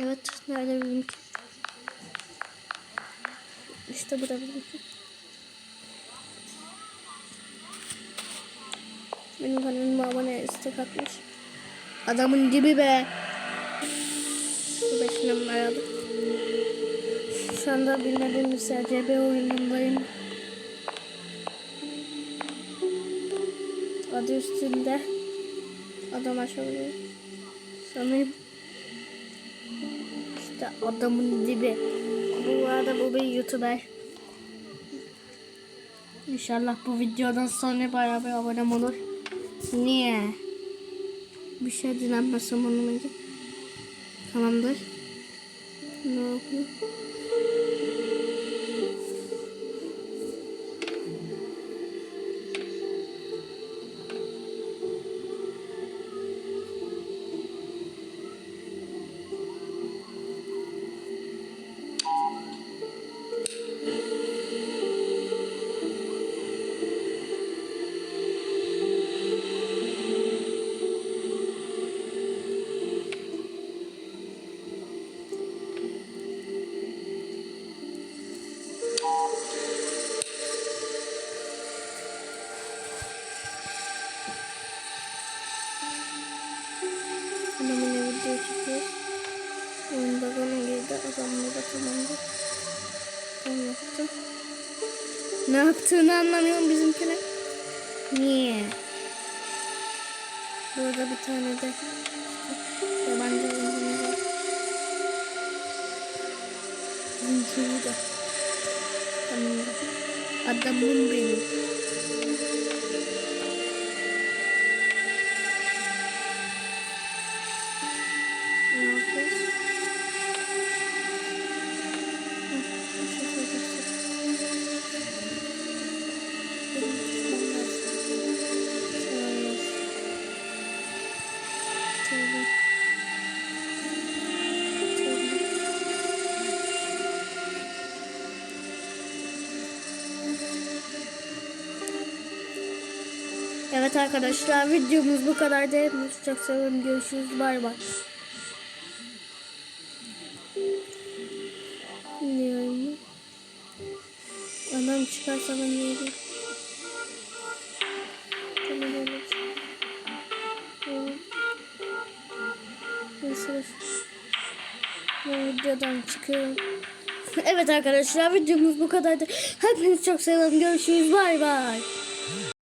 Evet. Nerede benimki? İşte burada benimki. Benim kanalıma abone istek atmış. Adamın dibi be. Bu beşinden aradım. Şu anda bilmediğim bir SCB oyunundayım. Adı üstünde. Adam aşağıya. Sanırım. İşte adamın dibi. Bu arada bu bir YouTuber. İnşallah bu videodan sonra bayağı bir abonem olur. Niye? Bir şey dilenmezsem onun önce. Tamamdır. Ne yapıyor? Adamın video çekiyor. Oyunda bana girdi. Adamla da tamamdır. Tam yaptım. Ne yaptığını anlamıyorum bizimkine. Niye? Burada bir tane de yabancı oyuncumuz var. Bizimki burada. Tamamdır. Adamım benim. Evet arkadaşlar videomuz bu kadar. Hepinizi çok seviyorum. Görüşürüz. Bay bay. Adam çıkarsa ben yerim. Tamam öyle. Neyse. Ben videodan çıkıyorum. evet arkadaşlar videomuz bu kadardı. Hepinizi çok seviyorum. Görüşürüz. Bay bay.